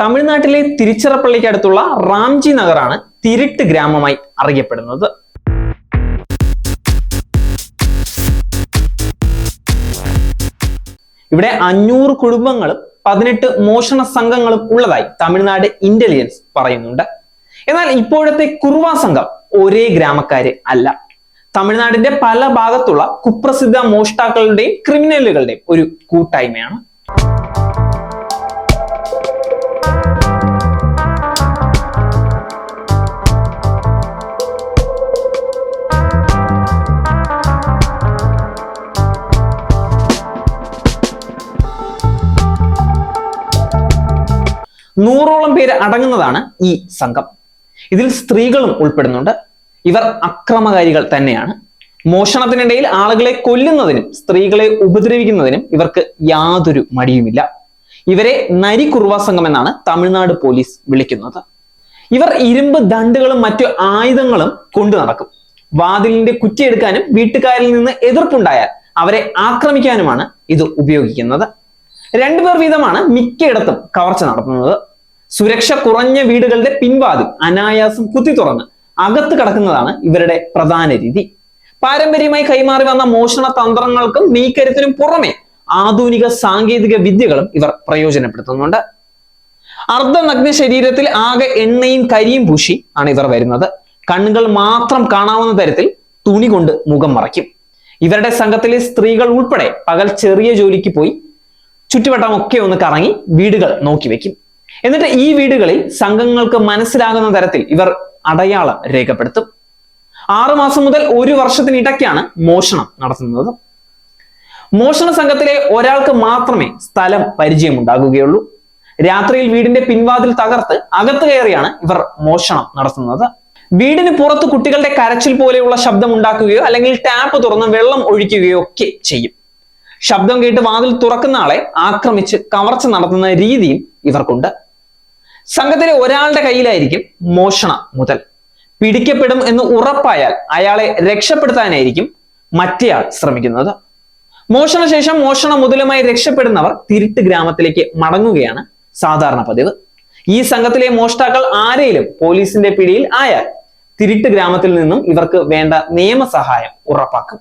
തമിഴ്നാട്ടിലെ തിരുച്ചിറപ്പള്ളിക്ക് അടുത്തുള്ള റാംജി നഗറാണ് തിരുട്ട് ഗ്രാമമായി അറിയപ്പെടുന്നത്. ഇവിടെ അഞ്ഞൂറ് കുടുംബങ്ങളും പതിനെട്ട് മോഷണ സംഘങ്ങളും ഉള്ളതായി തമിഴ്നാട് ഇന്റലിജൻസ് പറയുന്നുണ്ട്. എന്നാൽ ഇപ്പോഴത്തെ കുറുവ സംഘം ഒരേ ഗ്രാമക്കാര് അല്ല. തമിഴ്നാടിന്റെ പല ഭാഗത്തുള്ള കുപ്രസിദ്ധ മോഷ്ടാക്കളുടെയും ക്രിമിനലുകളുടെയും ഒരു കൂട്ടായ്മയാണ്. നൂറോളം പേര് അടങ്ങുന്നതാണ് ഈ സംഘം. ഇതിൽ സ്ത്രീകളും ഉൾപ്പെടുന്നുണ്ട്. ഇവർ അക്രമകാരികൾ തന്നെയാണ്. മോഷണത്തിനിടയിൽ ആളുകളെ കൊല്ലുന്നതിനും സ്ത്രീകളെ ഉപദ്രവിക്കുന്നതിനും ഇവർക്ക് യാതൊരു മടിയുമില്ല. ഇവരെ നരികുറുവ സംഘം എന്നാണ് തമിഴ്നാട് പോലീസ് വിളിക്കുന്നത്. ഇവർ ഇരുമ്പ് ദണ്ടുകളും മറ്റു ആയുധങ്ങളും കൊണ്ടു നടക്കും. വാതിലിന്റെ കുറ്റിയെടുക്കാനും വീട്ടുകാരിൽ നിന്ന് എതിർപ്പുണ്ടായാൽ അവരെ ആക്രമിക്കാനുമാണ് ഇത് ഉപയോഗിക്കുന്നത്. രണ്ടുപേർ വീതമാണ് മിക്കയിടത്തും കവർച്ച നടത്തുന്നത്. സുരക്ഷ കുറഞ്ഞ വീടുകളുടെ പിൻവാതിൽ അനായാസം കുത്തി തുറന്ന് അകത്ത് കടക്കുന്നതാണ് ഇവരുടെ പ്രധാന രീതി. പാരമ്പര്യമായി കൈമാറി വന്ന മോഷണ തന്ത്രങ്ങൾക്കും നീക്കരുത്തിനും പുറമെ ആധുനിക സാങ്കേതിക വിദ്യകളും ഇവർ പ്രയോജനപ്പെടുത്തുന്നുണ്ട്. അർദ്ധനഗ്ന ശരീരത്തിൽ ആകെ എണ്ണയും കരിയും പൂശി ആണ് ഇവർ വരുന്നത്. കണ്ണുകൾ മാത്രം കാണാവുന്ന തരത്തിൽ തുണി കൊണ്ട് മുഖം മറയ്ക്കും. ഇവരുടെ സംഘത്തിലെ സ്ത്രീകൾ ഉൾപ്പെടെ പകൽ ചെറിയ ജോലിക്ക് പോയി ചുറ്റുവട്ടം ഒക്കെ ഒന്ന് കറങ്ങി വീടുകൾ നോക്കി വെക്കും. എന്നിട്ട് ഈ വീടുകളിൽ സംഘങ്ങൾക്ക് മനസ്സിലാകുന്ന തരത്തിൽ ഇവർ അടയാളം രേഖപ്പെടുത്തും. ആറുമാസം മുതൽ ഒരു വർഷത്തിനിടയ്ക്കാണ് മോഷണം നടത്തുന്നത്. മോഷണ സംഘത്തിലെ ഒരാൾക്ക് മാത്രമേ സ്ഥലം പരിചയമുണ്ടാകുകയുള്ളൂ. രാത്രിയിൽ വീടിന്റെ പിൻവാതിൽ തകർത്ത് അകത്ത് കയറിയാണ് ഇവർ മോഷണം നടത്തുന്നത്. വീടിന് പുറത്ത് കുട്ടികളുടെ കരച്ചിൽ പോലെയുള്ള ശബ്ദം ഉണ്ടാക്കുകയോ അല്ലെങ്കിൽ ടാപ്പ് തുറന്ന് വെള്ളം ഒഴിക്കുകയോ ഒക്കെ ചെയ്യും. ശബ്ദം കേട്ട് വാതിൽ തുറക്കുന്ന ആളെ ആക്രമിച്ച് കവർച്ച നടത്തുന്ന രീതിയും ഇവർക്കുണ്ട്. സംഘത്തിലെ ഒരാളുടെ കയ്യിലായിരിക്കും മോഷണ മുതൽ. പിടിക്കപ്പെടും എന്ന് ഉറപ്പായാൽ അയാളെ രക്ഷപ്പെടുത്താനായിരിക്കും മറ്റേയാൾ ശ്രമിക്കുന്നത്. മോഷണശേഷം മോഷണ മുതലുമായി രക്ഷപ്പെടുന്നവർ തിരുട്ട് ഗ്രാമത്തിലേക്ക് മടങ്ങുകയാണ് സാധാരണ പതിവ്. ഈ സംഘത്തിലെ മോഷ്ടാക്കൾ ആരെയും പോലീസിന്റെ പിടിയിൽ ആയാൽ തിരുട്ട് ഗ്രാമത്തിൽ നിന്നും ഇവർക്ക് വേണ്ട നിയമസഹായം ഉറപ്പാക്കും.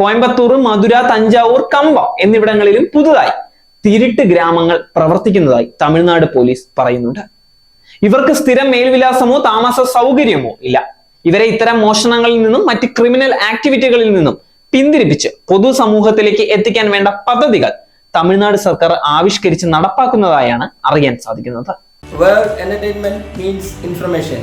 കോയമ്പത്തൂർ മധുര തഞ്ചാവൂർ കമ്പം എന്നിവിടങ്ങളിലും പുതുതായി തിരുട്ട് ഗ്രാമങ്ങൾ പ്രവർത്തിക്കുന്നതായി തമിഴ്നാട് പോലീസ് പറയുന്നുണ്ട്. ഇവർക്ക് സ്ഥിരം മേൽവിലാസമോ താമസ സൗകര്യമോ ഇല്ല. ഇവരെ ഇത്തരം മോഷണങ്ങളിൽ നിന്നും മറ്റ് ക്രിമിനൽ ആക്ടിവിറ്റികളിൽ നിന്നും പിന്തിരിപ്പിച്ച് പൊതുസമൂഹത്തിലേക്ക് എത്തിക്കാൻ വേണ്ട പദ്ധതികൾ തമിഴ്നാട് സർക്കാർ ആവിഷ്കരിച്ച് നടപ്പാക്കുന്നതായാണ് അറിയാൻ സാധിക്കുന്നത്. Where entertainment means information.